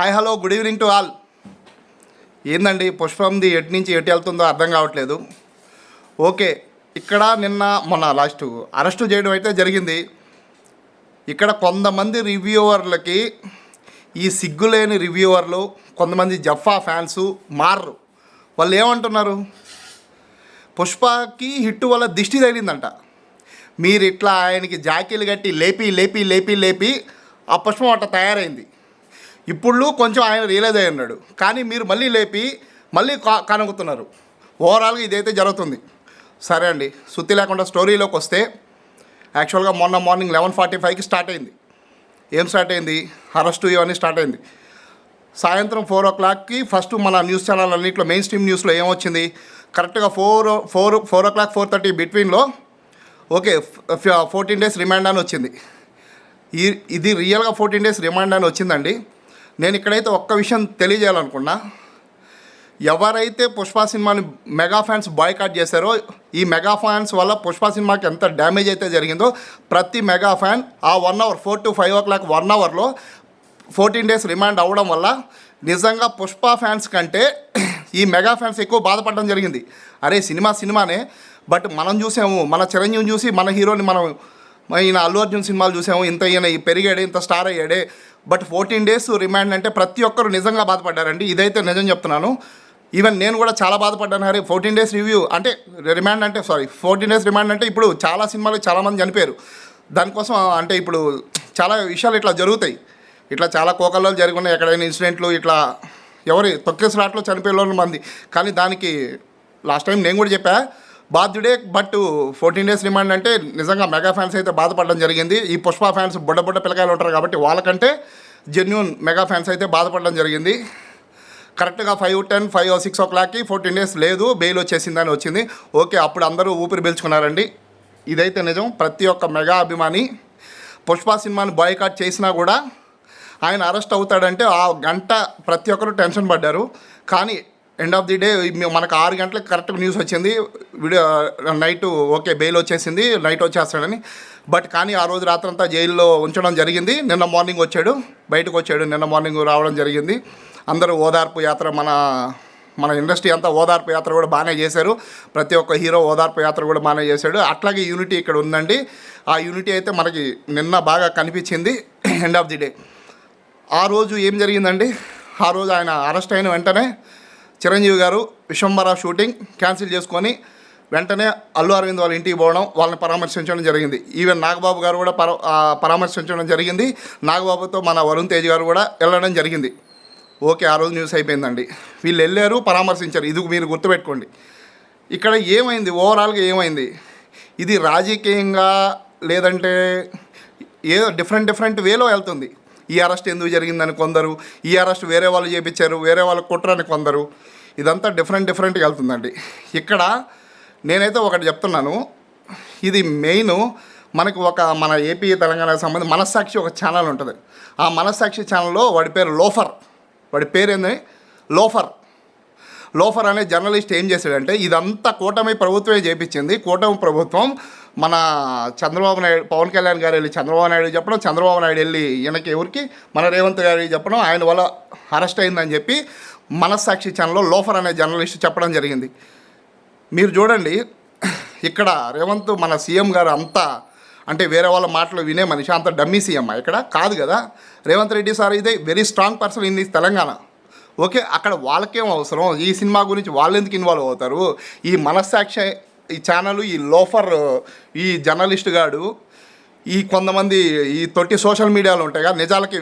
Hi hello good evening to all ఏందండి పుష్పంది ఎటు నుంచి ఎటు వెళ్తుందో అర్థం కావట్లేదు. ఓకే ఇక్కడ నిన్న మొన్న లాస్ట్ అరెస్టు చేయడం అయితే జరిగింది. ఇక్కడ కొంతమంది రివ్యూవర్లకి ఈ సిగ్గులేని రివ్యూవర్లు కొంతమంది జఫా ఫ్యాన్స్ మారరు. వాళ్ళు ఏమంటున్నారు? పుష్పకి హిట్ వల్ల దిష్టి తగిలిందంట. మీరు ఇట్లా ఆయనకి జాకీలు కట్టి లేపి లేపి లేపి లేపి ఆ పుష్పం అట్ట తయారైంది. ఇప్పుడు కొంచెం ఆయన రియలైజ్ అయి ఉన్నాడు. కానీ మీరు మళ్ళీ లేపి మళ్ళీ కా కనుగుతున్నారు ఓవరాల్గా ఇదైతే జరుగుతుంది. సరే అండి సుత్తి లేకుండా స్టోరీలోకి వస్తే యాక్చువల్గా మొన్న మార్నింగ్ లెవెన్ ఫార్టీ ఫైవ్కి స్టార్ట్ అయింది. ఏం స్టార్ట్ అయింది? అరెస్టు ఇవన్నీ స్టార్ట్ అయింది. సాయంత్రం ఫోర్ ఓ క్లాక్కి ఫస్ట్ మన న్యూస్ ఛానల్ అన్నింటిలో మెయిన్ స్ట్రీమ్ న్యూస్లో ఏమొచ్చింది? కరెక్ట్గా four four four o'clock four thirty బిట్వీన్లో okay fourteen days remand అని వచ్చింది. ఈ ఇది రియల్గా ఫోర్టీన్ డేస్ రిమాండ్ అని వచ్చిందండి. నేను ఇక్కడైతే ఒక్క విషయం తెలియజేయాలనుకున్నా. ఎవరైతే పుష్ప సినిమాని మెగా ఫ్యాన్స్ బాయ్కాట్ చేశారో ఈ మెగా ఫ్యాన్స్ వల్ల పుష్ప సినిమాకి ఎంత డ్యామేజ్ అయితే జరిగిందో ప్రతి మెగా ఫ్యాన్ ఆ one hour four to five o'clock one అవర్లో ఫోర్టీన్ డేస్ రిమాండ్ అవ్వడం వల్ల నిజంగా పుష్ప ఫ్యాన్స్ కంటే ఈ మెగా ఫ్యాన్స్ ఎక్కువ బాధపడడం జరిగింది. అరే సినిమా సినిమానే బట్ మనం చూసాము మన చిరంజీవిని చూసి మన హీరోని మనం ఈయన అల్లు అర్జున్ సినిమాలు చూసాము ఇంత ఈయన పెరిగాడే ఇంత స్టార్ అయ్యాడే. బట్ ఫోర్టీన్ డేస్ రిమాండ్ అంటే ప్రతి ఒక్కరు నిజంగా బాధపడ్డారండి. ఇదైతే నిజం చెప్తున్నాను. ఈవెన్ నేను కూడా చాలా బాధపడ్డాను హరే. ఫోర్టీన్ డేస్ రివ్యూ అంటే రిమాండ్ అంటే సారీ ఫోర్టీన్ డేస్ రిమాండ్ అంటే ఇప్పుడు చాలా సినిమాలు చాలామంది చనిపోయారు. దానికోసం అంటే ఇప్పుడు చాలా విషయాలు ఇట్లా జరుగుతాయి. ఇట్లా చాలా కోకల్లో జరిగి ఎక్కడైనా ఇన్సిడెంట్లు ఇట్లా ఎవరి తొక్కేసలాట్లో చనిపోయే మంది. కానీ దానికి లాస్ట్ టైం నేను కూడా చెప్పా బాధ్యుడే బట్ ఫోర్టీన్ డేస్ రిమాండ్ అంటే నిజంగా మెగా ఫ్యాన్స్ అయితే బాధపడడం జరిగింది. ఈ పుష్ప ఫ్యాన్స్ బుడ్డ బుడ్డ పిల్లకాయలు ఉంటారు కాబట్టి వాళ్ళకంటే జెన్యున్ మెగా ఫ్యాన్స్ అయితే బాధపడడం జరిగింది. కరెక్ట్గా ఫైవ్ టెన్ ఫైవ్ సిక్స్ ఓ క్లాక్కి ఫోర్టీన్ డేస్ లేదు బెయిల్ వచ్చేసిందని వచ్చింది. ఓకే అప్పుడు అందరూ ఊపిరి పీల్చుకున్నారండి. ఇదైతే నిజం ప్రతి ఒక్క మెగా అభిమాని పుష్ప సినిమాని బాయ్కాట్ చేసినా కూడా ఆయన అరెస్ట్ అవుతాడంటే ఆ గంట ప్రతి ఒక్కరు టెన్షన్ పడ్డారు. కానీ ఎండ్ ఆఫ్ ది డే మనకు ఆరు గంటలకు కరెక్ట్ న్యూస్ వచ్చింది. వీడియో నైట్ ఓకే బెయిల్ వచ్చేసింది నైట్ వచ్చేస్తాడని. బట్ కానీ ఆ రోజు రాత్రంతా జైల్లో ఉంచడం జరిగింది. నిన్న మార్నింగ్ వచ్చాడు బయటకు వచ్చాడు నిన్న మార్నింగ్ రావడం జరిగింది. అందరూ ఓదార్పు యాత్ర మన మన ఇండస్ట్రీ అంతా ఓదార్పు యాత్ర కూడా బాగానే చేశారు. ప్రతి ఒక్క హీరో ఓదార్పు యాత్ర కూడా బాగానే చేశాడు. అట్లాగే యూనిటీ ఇక్కడ ఉందండి. ఆ యూనిటీ అయితే మనకి నిన్న బాగా కనిపించింది. ఎండ్ ఆఫ్ ది డే ఆ రోజు ఏం జరిగిందండి? ఆ రోజు ఆయన అరెస్ట్ అయిన వెంటనే చిరంజీవి గారు విశ్వంబర షూటింగ్ క్యాన్సిల్ చేసుకొని వెంటనే అల్లు అరవింద్ వాళ్ళ ఇంటికి పోవడం వాళ్ళని పరామర్శించడం జరిగింది. ఈవెన్ నాగబాబు గారు కూడా పర పరామర్శించడం జరిగింది. నాగబాబుతో మన వరుణ్ తేజ్ గారు కూడా వెళ్ళడం జరిగింది. ఓకే ఆ రోజు న్యూస్ అయిపోయిందండి. వీళ్ళు వెళ్ళారు పరామర్శించారు. ఇది మీరు గుర్తుపెట్టుకోండి. ఇక్కడ ఏమైంది? ఓవరాల్గా ఏమైంది? ఇది రాజకీయంగా లేదంటే ఏదో డిఫరెంట్ డిఫరెంట్ వేలో వెళ్తుంది. ఈ అరెస్ట్ ఎందుకు జరిగిందని కొందరు ఈ అరెస్ట్ వేరే వాళ్ళు చేపించారు వేరే వాళ్ళు కుట్రని కొందరు. ఇదంతా డిఫరెంట్ డిఫరెంట్గా వెళ్తుందండి. ఇక్కడ నేనైతే ఒకటి చెప్తున్నాను. ఇది మెయిన్ మనకు ఒక మన ఏపీ తెలంగాణకు సంబంధించి మనస్సాక్షి ఒక ఛానల్ ఉంటుంది. ఆ మనస్సాక్షి ఛానల్లో వాడి పేరు లోఫర్. వాడి పేరు ఏంది లోఫర్. లోఫర్ అనే జర్నలిస్ట్ ఏం చేశాడంటే ఇదంతా కూటమి ప్రభుత్వమే చేపించింది. కూటమి ప్రభుత్వం మన చంద్రబాబు నాయుడు పవన్ కళ్యాణ్ గారు వెళ్ళి చంద్రబాబు నాయుడు చెప్పడం చంద్రబాబు నాయుడు వెళ్ళి ఈయనకి ఎవరికి? మన రేవంత్ గారికి చెప్పడం ఆయన వల్ల అరెస్ట్ అయిందని చెప్పి మనస్సాక్షి ఛానల్లో లోఫర్ అనే జర్నలిస్ట్ చెప్పడం జరిగింది. మీరు చూడండి ఇక్కడ రేవంత్ మన సీఎం గారు అంతా అంటే వేరే వాళ్ళ మాటలు వినే మనిషి అంత డమ్మీ సీఎం ఇక్కడ? కాదు కదా. రేవంత్ రెడ్డి సార్ ఇదే very strong person in this Telangana. Okay అక్కడ వాళ్ళకేం అవసరం? ఈ సినిమా గురించి వాళ్ళు ఎందుకు ఇన్వాల్వ్ అవుతారు? ఈ మనస్సాక్షి ఈ ఛానల్ ఈ లోఫర్ ఈ జర్నలిస్ట్ గాడు ఈ కొంతమంది ఈ తొట్టి సోషల్ మీడియాలో ఉంటాయి కదా నిజాలకి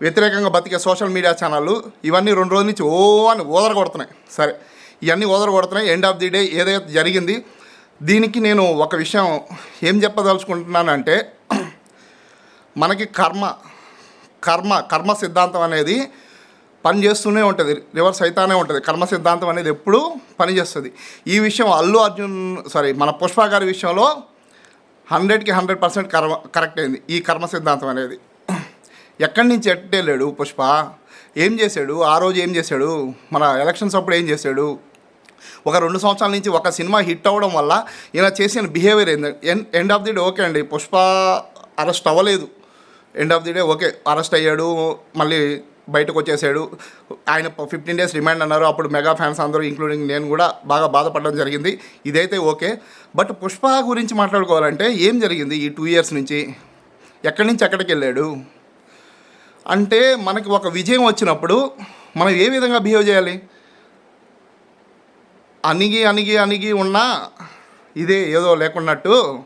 వ్యతిరేకంగా బతికే సోషల్ మీడియా ఛానళ్ళు ఇవన్నీ రెండు రోజుల నుంచి ఓ అని ఓదరగొడుతున్నాయి. సరే ఇవన్నీ ఓదరగొడుతున్నాయి. ఎండ్ ఆఫ్ ది డే ఏదైతే జరిగింది దీనికి నేను ఒక విషయం ఏం చెప్పదలుచుకుంటున్నానంటే మనకి కర్మ కర్మ కర్మ సిద్ధాంతం అనేది పని చేస్తూనే ఉంటుంది. రివర్స్ అవుతానే ఉంటుంది. కర్మ సిద్ధాంతం అనేది ఎప్పుడూ పనిచేస్తుంది ఈ విషయం అల్లు అర్జున్ సారీ మన పుష్ప గారి విషయంలో హండ్రెడ్కి హండ్రెడ్ పర్సెంట్ కర్మ కరెక్ట్ అయింది. ఈ కర్మ సిద్ధాంతం అనేది. ఎక్కడి నుంచి ఎట్టేళ్ళాడు పుష్ప? ఏం చేశాడు? ఆ రోజు ఏం చేశాడు? మన ఎలక్షన్స్ అప్పుడు ఏం చేశాడు? ఒక రెండు సంవత్సరాల నుంచి ఒక సినిమా హిట్ అవ్వడం వల్ల ఇలా చేసిన బిహేవియర్ ఏంది? ఎన్- end of the day okay అండి. పుష్ప అరెస్ట్ అవ్వలేదు. End of the day okay. Arrest అయ్యాడు. మళ్ళీ బయటకు వచ్చేసాడు ఆయన ఫిఫ్టీన్ డేస్ రిమాండ్ అన్నారు. అప్పుడు మెగా ఫ్యాన్స్ అందరూ ఇంక్లూడింగ్ నేను కూడా బాగా బాధపడడం జరిగింది. ఇదైతే ఓకే. బట్ పుష్ప గురించి మాట్లాడుకోవాలంటే ఏం జరిగింది ఈ టూ ఇయర్స్ నుంచి? ఎక్కడి నుంచి ఎక్కడికి వెళ్ళాడు? అంటే మనకి ఒక విజయం వచ్చినప్పుడు మనం ఏ విధంగా బిహేవ్ చేయాలి? అణిగి అణిగి అణిగి ఉన్నా ఇదే ఏదో లేకున్నట్టు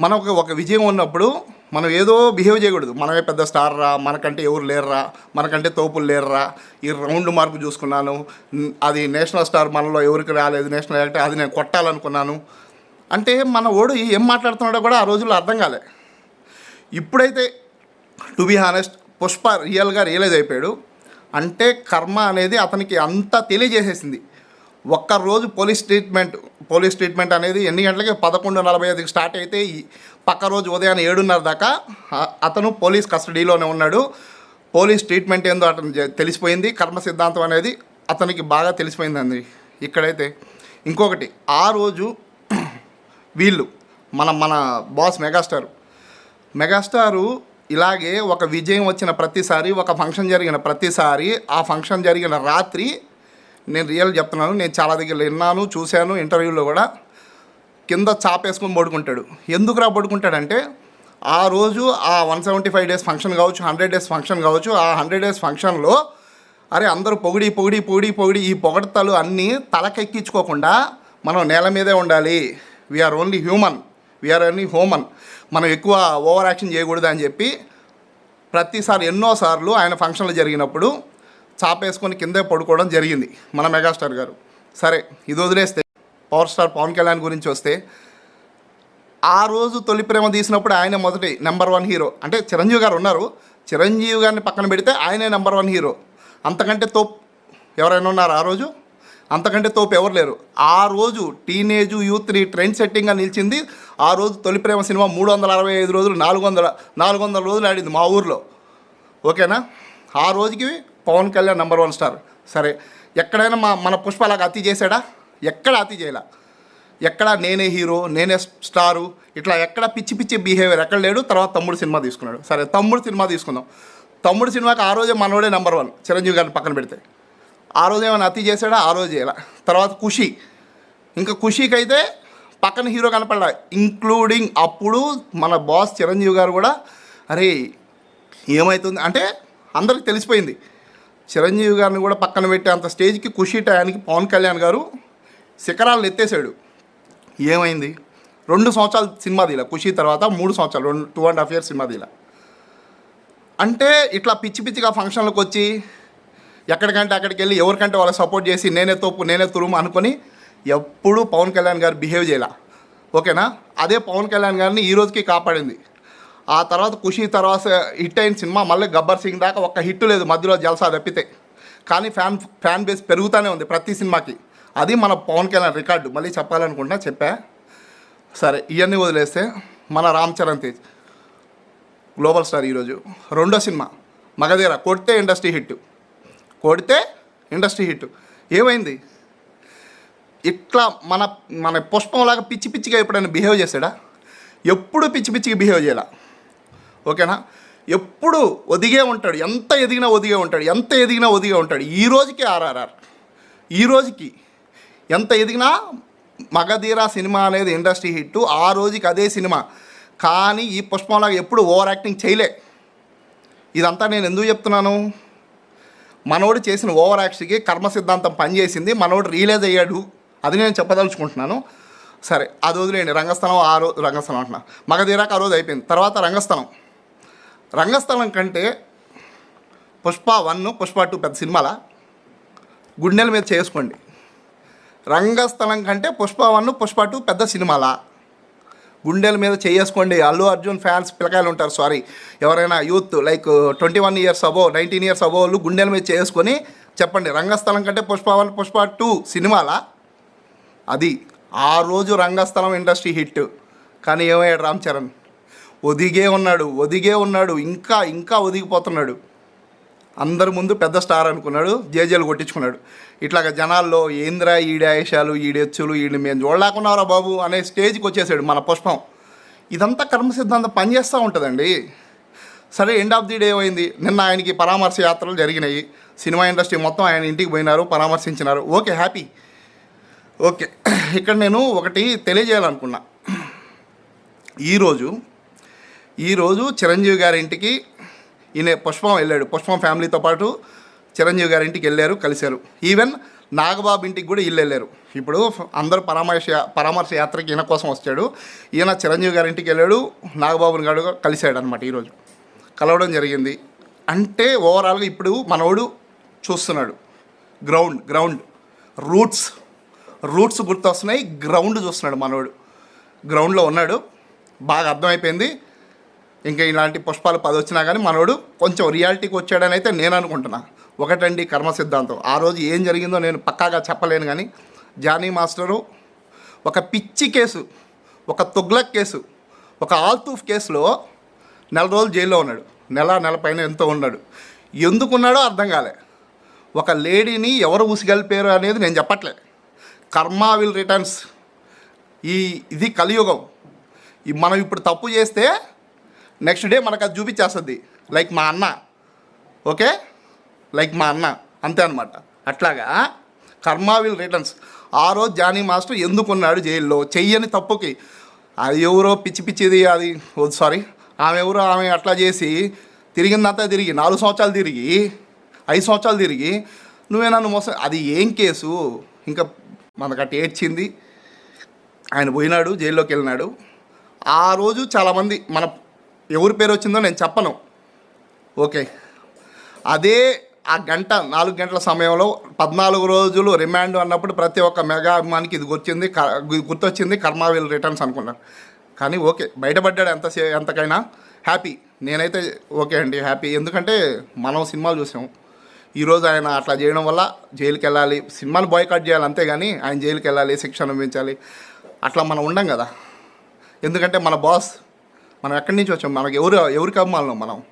మనకు ఒక విజయం ఉన్నప్పుడు మనం ఏదో బిహేవ్ చేయకూడదు. మనమే పెద్ద స్టార్ రా మనకంటే ఎవరు లేరురా మనకంటే తోపులు లేరురా ఈ రౌండ్ మార్కు చూసుకున్నాను. అది నేషనల్ స్టార్ మనలో ఎవరికి రాలేదు నేషనల్ అంటే అది నేను కొట్టాలనుకున్నాను. అంటే మన ఓడు ఏం మాట్లాడుతున్నాడో కూడా ఆ రోజుల్లో అర్థం కాలే. ఇప్పుడైతే టు బీ హానెస్ట్ పుష్ప రియల్గా రియలైజ్ అయిపోయాడు. అంటే కర్మ అనేది అతనికి అంతా తెలియజేసేసింది. ఒక్కరోజు పోలీస్ ట్రీట్మెంట్ పోలీస్ ట్రీట్మెంట్ అనేది ఎన్ని గంటలకి? పదకొండు నలభై ఐదుకి స్టార్ట్ అయితే పక్క రోజు ఉదయాన్నే ఏడున్నర దాకా అతను పోలీస్ కస్టడీలోనే ఉన్నాడు. పోలీస్ ట్రీట్మెంట్ ఏందో అతను తెలిసిపోయింది. కర్మ సిద్ధాంతం అనేది అతనికి బాగా తెలిసిపోయిందండి. ఇక్కడైతే ఇంకొకటి ఆ రోజు వీళ్ళు మన మన బాస్ మెగాస్టార్. మెగాస్టారు ఇలాగే ఒక విజయం వచ్చిన ప్రతిసారి ఒక ఫంక్షన్ జరిగిన ప్రతిసారి ఆ ఫంక్షన్ జరిగిన రాత్రి నేను రియల్ చెప్తున్నాను. నేను చాలా దగ్గర విన్నాను చూశాను ఇంటర్వ్యూలో కూడా. కింద చాపేసుకొని పడుకుంటాడు. ఎందుకురా పడుకుంటాడంటే ఆ రోజు ఆ one seventy five days function కావచ్చు హండ్రెడ్ డేస్ ఫంక్షన్ కావచ్చు ఆ హండ్రెడ్ డేస్ ఫంక్షన్లో అరే అందరూ పొగిడి పొగిడి పొగిడి పొగిడి ఈ పొగడతలు అన్నీ తలకెక్కించుకోకుండా మనం నేల మీదే ఉండాలి. We are only human we are only human మనం ఎక్కువ ఓవర్ యాక్షన్ చేయకూడదు అని చెప్పి ప్రతిసారి ఎన్నోసార్లు ఆయన ఫంక్షన్లు జరిగినప్పుడు చాపేసుకొని కిందే పడుకోవడం జరిగింది మన మెగాస్టార్ గారు. సరే ఇది వదిలేస్తే పవర్ స్టార్ పవన్ కళ్యాణ్ గురించి వస్తే ఆ రోజు తొలి ప్రేమ తీసినప్పుడు ఆయన మొదటి నెంబర్ వన్ హీరో. అంటే చిరంజీవి గారు ఉన్నారు. చిరంజీవి గారిని పక్కన పెడితే ఆయనే నెంబర్ వన్ హీరో. అంతకంటే తోపు ఎవరైనా ఉన్నారు ఆ రోజు? అంతకంటే తోపు ఎవరు లేరు. ఆ రోజు టీనేజ్ యూత్ని ట్రెండ్ సెట్టింగ్గా నిలిచింది. ఆ రోజు తొలి ప్రేమ సినిమా మూడు వందల అరవై ఐదు రోజులు నాలుగు వందల నాలుగు వందల రోజులు ఆడింది మా ఊర్లో. ఓకేనా? ఆ రోజుకి Pawan Kalyan number one star సరే ఎక్కడైనా మా మన పుష్ప అలాగా అతి చేశాడా? ఎక్కడ అతి చేయలే. ఎక్కడ నేనే హీరో నేనే స్టారు ఇట్లా ఎక్కడ పిచ్చి పిచ్చి బిహేవియర్ ఎక్కడ లేడు తర్వాత తమ్ముడు సినిమా తీసుకున్నాడు. సరే తమ్ముడు సినిమా తీసుకుందాం. తమ్ముడు సినిమాకి ఆ రోజే మనోడే నెంబర్ వన్ చిరంజీవి గారిని పక్కన పెడితే. ఆ రోజు ఏమైనా అతి చేశాడా? ఆ రోజు చేయాల. తర్వాత ఖుషి. ఇంకా ఖుషీకి అయితే పక్కన హీరో కనపడ ఇంక్లూడింగ్ అప్పుడు మన బాస్ చిరంజీవి గారు కూడా అరే ఏమవుతుంది అంటే అందరికి తెలిసిపోయింది. చిరంజీవి గారిని కూడా పక్కన పెట్టే అంత స్టేజ్కి ఖుషి టయానికి పవన్ కళ్యాణ్ గారు శిఖరాలను ఎత్తేసాడు ఏమైంది? రెండు సంవత్సరాలు సినిమా తీల ఖుషి తర్వాత మూడు సంవత్సరాలు రెండు two and half years cinema తీల అంటే ఇట్లా పిచ్చి పిచ్చిగా ఫంక్షన్లకు వచ్చి ఎక్కడికంటే అక్కడికి వెళ్ళి ఎవరికంటే వాళ్ళకి సపోర్ట్ చేసి నేనే తోపు నేనే తురుము అనుకొని ఎప్పుడూ పవన్ కళ్యాణ్ గారు బిహేవ్ చేయాల. ఓకేనా? అదే పవన్ కళ్యాణ్ గారిని ఈ రోజుకి కాపాడింది. ఆ తర్వాత ఖుషి తర్వాత హిట్ అయిన సినిమా మళ్ళీ గబ్బర్ సింగ్ దాకా ఒక్క హిట్ లేదు మధ్యలో జల్సా తప్పితే. కానీ ఫ్యాన్ ఫ్యాన్ బేస్ పెరుగుతూనే ఉంది ప్రతి సినిమాకి. అది మన పవన్ కళ్యాణ్ రికార్డు. మళ్ళీ చెప్పాలనుకుంటున్నా చెప్పా. సరే ఇవన్నీ వదిలేస్తే మన రామ్ చరణ్ తేజ్ గ్లోబల్ స్టార్ ఈరోజు. రెండో సినిమా మగధీర కొడితే ఇండస్ట్రీ హిట్. కొడితే ఇండస్ట్రీ హిట్. ఏమైంది? ఇట్లా మన మన పుష్పంలాగా పిచ్చి పిచ్చిగా ఎప్పుడైనా బిహేవ్ చేశాడా ఎప్పుడు పిచ్చి పిచ్చిగా బిహేవ్ చేయాలా? ఓకేనా? ఎప్పుడు ఒదిగే ఉంటాడు. ఎంత ఎదిగినా ఒదిగే ఉంటాడు. ఎంత ఎదిగినా ఒదిగే ఉంటాడు. ఈ రోజుకి ఆర్ఆర్ఆర్. ఈ రోజుకి ఎంత ఎదిగినా మగధీర సినిమా అనేది ఇండస్ట్రీ హిట్ ఆ రోజుకి అదే సినిమా. కానీ ఈ పుష్పంలాగా ఎప్పుడు ఓవర్ యాక్టింగ్ చేయలే. ఇదంతా నేను ఎందుకు చెప్తున్నాను? మనోడు చేసిన ఓవర్ యాక్షన్కి కర్మ సిద్ధాంతం పనిచేసింది. మనోడు రియలైజ్ అయ్యాడు. అది నేను చెప్పదలుచుకుంటున్నాను. సరే అది వదిలేయండి. రంగస్థలం ఆ రోజు రంగస్థలం అంటున్నా. మగధీరాక ఆ రోజు అయిపోయింది. తర్వాత రంగస్థలం. రంగస్థలం కంటే పుష్ప వన్ పుష్ప టూ పెద్ద సినిమాల? గుండెల మీద చేసుకోండి. రంగస్థలం కంటే పుష్ప వన్ పుష్ప టూ పెద్ద సినిమాలా? గుండెల మీద చేసుకోండి. అల్లు అర్జున్ ఫ్యాన్స్ పిల్లకాయలు ఉంటారు సారీ. ఎవరైనా youth like twenty one years above nineteen years above వాళ్ళు గుండెల మీద చేసుకొని చెప్పండి. రంగస్థలం కంటే పుష్ప వన్ పుష్ప టూ సినిమాలా? అది ఆ రోజు రంగస్థలం ఇండస్ట్రీ హిట్. కానీ ఏమయ్యాడు రామ్ చరణ్? ఒదిగే ఉన్నాడు ఒదిగే ఉన్నాడు ఇంకా ఇంకా ఒదిగిపోతున్నాడు. అందరి ముందు పెద్ద స్టార్ అనుకున్నాడు జేజేలు కొట్టించుకున్నాడు. ఇట్లాగ జనాల్లో ఏంద్రా ఈడేషాలు ఈడెచ్చులు ఈడిని మేము చూడలేకున్నారా బాబు అనే స్టేజ్కి వచ్చేసాడు మన పుష్పం. ఇదంతా కర్మ సిద్ధాంతం పనిచేస్తూ ఉంటుందండి. సరే ఎండ్ ఆఫ్ ది డే అయింది నిన్న ఆయనకి పరామర్శ యాత్రలు జరిగినాయి. సినిమా ఇండస్ట్రీ మొత్తం ఆయన ఇంటికి పోయినారు పరామర్శించినారు. Okay happy. ఓకే ఇక్కడ నేను ఒకటి తెలియజేయాలనుకున్నా. ఈరోజు ఈరోజు చిరంజీవి గారి ఇంటికి ఈయన పుష్పం వెళ్ళాడు. పుష్పం ఫ్యామిలీతో పాటు చిరంజీవి గారి ఇంటికి వెళ్ళారు కలిశారు. ఈవెన్ నాగబాబు ఇంటికి కూడా ఇల్లు వెళ్ళారు. ఇప్పుడు అందరూ పరామర్శ పరామర్శ యాత్రకి ఈయన కోసం వచ్చాడు. ఈయన చిరంజీవి గారి ఇంటికి వెళ్ళాడు నాగబాబుని గారు కలిశాడు అనమాట ఈరోజు. కలవడం జరిగింది. అంటే ఓవరాల్గా ఇప్పుడు మనోడు చూస్తున్నాడు. గ్రౌండ్ గ్రౌండ్ రూట్స్ రూట్స్ గుర్తొస్తున్నాయి గ్రౌండ్ చూస్తున్నాడు మనోడు. గ్రౌండ్లో ఉన్నాడు. బాగా అర్థమైపోయింది. ఇంకా ఇలాంటి పుష్పాలు పది వచ్చినా కానీ మనోడు కొంచెం రియాలిటీకి వచ్చాడని అయితే నేను అనుకుంటున్నా. ఒకటండి కర్మ సిద్ధాంతం. ఆ రోజు ఏం జరిగిందో నేను పక్కాగా చెప్పలేను కానీ జానీ మాస్టరు ఒక పిచ్చి కేసు ఒక తుగ్లక్ కేసు ఒక ఆల్తూఫ్ కేసులో నెల రోజులు జైల్లో ఉన్నాడు. నెల నెల పైన ఎంతో ఉన్నాడు. ఎందుకున్నాడో అర్థం కాలే. ఒక లేడీని ఎవరు ఉసిగలిపారు అనేది నేను చెప్పట్లే. కర్మ విల్ రిటర్న్స్. ఈ ఇది కలియుగం. మనం ఇప్పుడు తప్పు చేస్తే నెక్స్ట్ డే మనకు అది చూపించేస్తుంది. లైక్ మా అన్న. ఓకే లైక్ మా అన్న. అంతే అనమాట అట్లాగా కర్మ విల్ రిటర్న్స్ ఆ రోజు జానీ మాస్టర్ ఎందుకున్నాడు జైల్లో? చెయ్యని తప్పుకి. అది ఎవరో పిచ్చి పిచ్చిది అది. సారీ ఆమె ఎవరో ఆమె అట్లా చేసి తిరిగిందంతా తిరిగి నాలుగు సంవత్సరాలు తిరిగి ఐదు సంవత్సరాలు తిరిగి నువ్వే నన్ను మోసం అది ఏం కేసు? ఇంకా మనకట్టు ఏడ్చింది. ఆయన పోయినాడు జైల్లోకి వెళ్ళినాడు. ఆ రోజు చాలామంది మన ఎవరి పేరు వచ్చిందో నేను చెప్పను. ఓకే. అదే ఆ గంట నాలుగు గంటల సమయంలో పద్నాలుగు రోజులు రిమాండ్ అన్నప్పుడు ప్రతి ఒక్క మెగా అభిమానికి ఇది గుర్తింది క- గుర్తొచ్చింది కర్మావిల్ రిటర్న్స్ అనుకున్నాను కానీ ఓకే బయటపడ్డాడు ఎంత ఎంతకైనా హ్యాపీ. నేనైతే ఓకే అండి హ్యాపీ. ఎందుకంటే మనం సినిమాలు చూసాం ఈరోజు ఆయన అట్లా చేయడం వల్ల జైలుకి వెళ్ళాలి సినిమాని బాయ్కాట్ చేయాలి అంతేగాని ఆయన జైలుకి వెళ్ళాలి శిక్ష అనుభవించాలి. అట్లా మనం ఉండం కదా. ఎందుకంటే మన బాస్ మనం ఎక్కడి నుంచి వచ్చాం? మనకి ఎవరు ఎవరికి అవమానం మనం?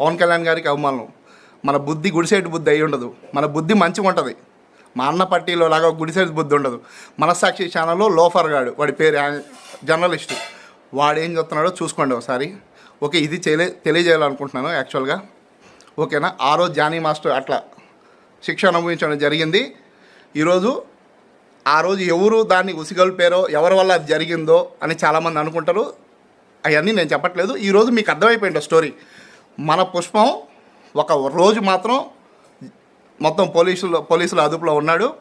పవన్ కళ్యాణ్ గారికి అవమానం. మన బుద్ధి గుడిసేటి బుద్ధి అయి ఉండదు. మన బుద్ధి మంచిగా ఉంటుంది. మా అన్న పట్టీలో లాగా గుడిసేటి బుద్ధి ఉండదు. మనస్సాక్షి ఛానల్లో లోఫర్ గాడు వాడి పేరు ఆయన జర్నలిస్టు. వాడు ఏం చెప్తున్నాడో చూసుకోండి ఒకసారి. ఓకే ఇది తెలియ తెలియజేయాలనుకుంటున్నాను యాక్చువల్గా. ఓకేనా? ఆ రోజు జానీ మాస్టర్ అట్లా శిక్ష అనుభవించడం జరిగింది. ఈరోజు ఆ రోజు ఎవరు దాన్ని ఉసిగొల్పారో ఎవరి వల్ల అది జరిగిందో అని చాలామంది అనుకుంటారు. అవన్నీ నేను చెప్పట్లేదు. ఈరోజు మీకు అర్థమైపోయింది స్టోరీ. మన పుష్పం ఒక రోజు మాత్రం మొత్తం పోలీసులు పోలీసుల అదుపులో ఉన్నాడు.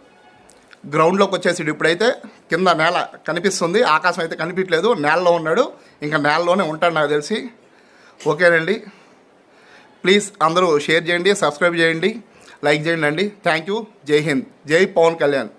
గ్రౌండ్లోకి వచ్చేసాడు ఇప్పుడైతే. కింద నేల కనిపిస్తుంది. ఆకాశం అయితే కనిపించలేదు నేలలో ఉన్నాడు. ఇంకా నేలలోనే ఉంటాడు నాకు తెలిసి. ఓకేనండి ప్లీజ్ అందరూ షేర్ చేయండి సబ్స్క్రైబ్ చేయండి లైక్ చేయండి అండి. Thank you. జై హింద్. జై పవన్ కళ్యాణ్.